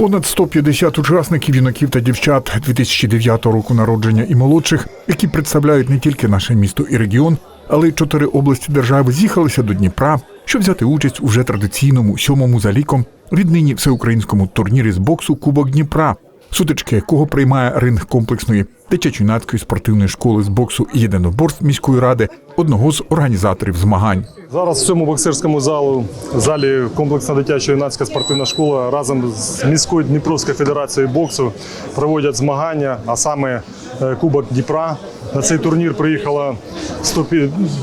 Понад 150 учасників юнаків та дівчат 2009 року народження і молодших, які представляють не тільки наше місто і регіон, але й чотири області держави з'їхалися до Дніпра, щоб взяти участь у вже традиційному сьомому за ліком віднині всеукраїнському турнірі з боксу Кубок Дніпра, сутички якого приймає ринг комплексної дитячо-юнацької спортивної школи з боксу і єдиноборств міської ради, одного з організаторів змагань. Зараз в цьому боксерському залу залі комплексна дитяча юнацька спортивна школа разом з міською Дніпровською федерацією боксу проводять змагання, а саме е, Кубок Дніпра. На цей турнір приїхало 100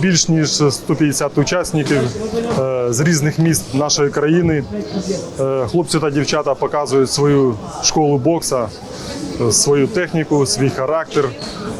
більш ніж 150 учасників е, з різних міст нашої країни. Е, Хлопці та дівчата показують свою школу бокса, свою техніку, свій характер,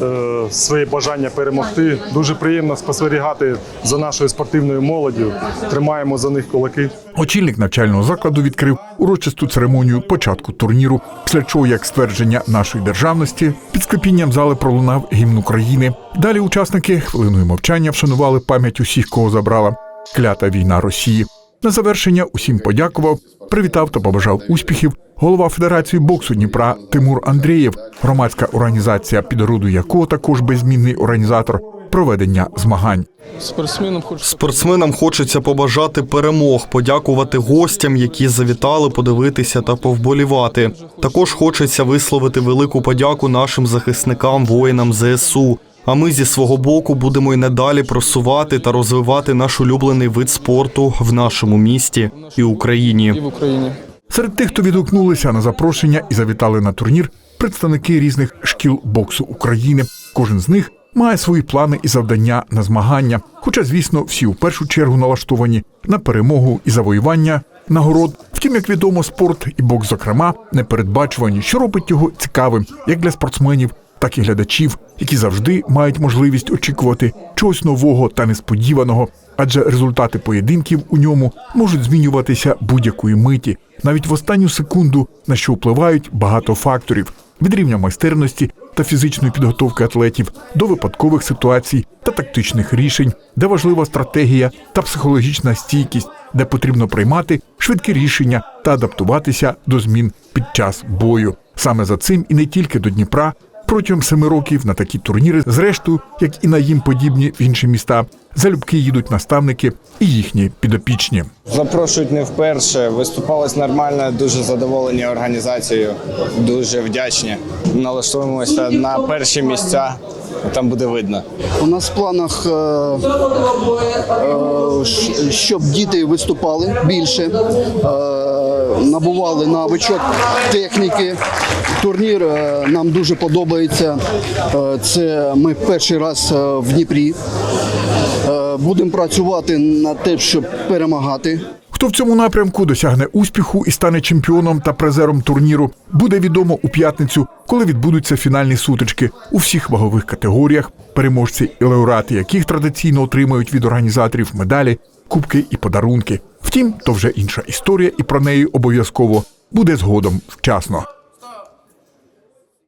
е, своє бажання перемогти. Дуже приємно спостерігати за нашою спортивною молоддю. Тримаємо за них кулаки. Очільник навчального закладу відкрив урочисту церемонію початку турніру, після чого, як ствердження нашої державності, під склепінням зали пролунав гімн України. Далі учасники хвилиною мовчання вшанували пам'ять усіх, кого забрала клята війна Росії. На завершення усім подякував, привітав та побажав успіхів голова Федерації боксу Дніпра Тимур Андрієв, громадська організація, під роду якого також беззмінний організатор проведення змагань. Спортсменам хочеться Спортсменам хочеться побажати перемог, подякувати гостям, які завітали подивитися та повболівати. Також хочеться висловити велику подяку нашим захисникам, воїнам ЗСУ. А ми зі свого боку будемо й надалі просувати та розвивати наш улюблений вид спорту в нашому місті і Україні. і в Україні. Серед тих, хто відгукнулися на запрошення і завітали на турнір, представники різних шкіл боксу України. Кожен з них має свої плани і завдання на змагання. Хоча, звісно, всі у першу чергу налаштовані на перемогу і завоювання нагород. Втім, як відомо, спорт і бокс, зокрема, непередбачувані, що робить його цікавим як для спортсменів, так і глядачів, які завжди мають можливість очікувати чогось нового та несподіваного, адже результати поєдинків у ньому можуть змінюватися будь-якої миті, навіть в останню секунду, на що впливають багато факторів від рівня майстерності та фізичної підготовки атлетів до випадкових ситуацій та тактичних рішень, де важлива стратегія та психологічна стійкість, де потрібно приймати швидкі рішення та адаптуватися до змін під час бою. Саме за цим і не тільки до Дніпра Протягом семи років на такі турніри, зрештою, як і на їм подібні в інші міста, залюбки їдуть наставники і їхні підопічні. Запрошують не вперше. Виступалось нормально, дуже задоволені організацією, дуже вдячні. Налаштуємося на перші місця. Там буде видно. У нас в планах, е, е, щоб діти виступали більше, е, набували навичок техніки. Турнір е, нам дуже подобається. Е, Це ми перший раз е, в Дніпрі. Будемо працювати над те, щоб перемагати. Хто в цьому напрямку досягне успіху і стане чемпіоном та призером турніру, буде відомо у п'ятницю, коли відбудуться фінальні сутички у всіх вагових категоріях, переможці і лауреати яких традиційно отримають від організаторів медалі, кубки і подарунки. Втім, то вже інша історія, і про неї обов'язково буде згодом вчасно.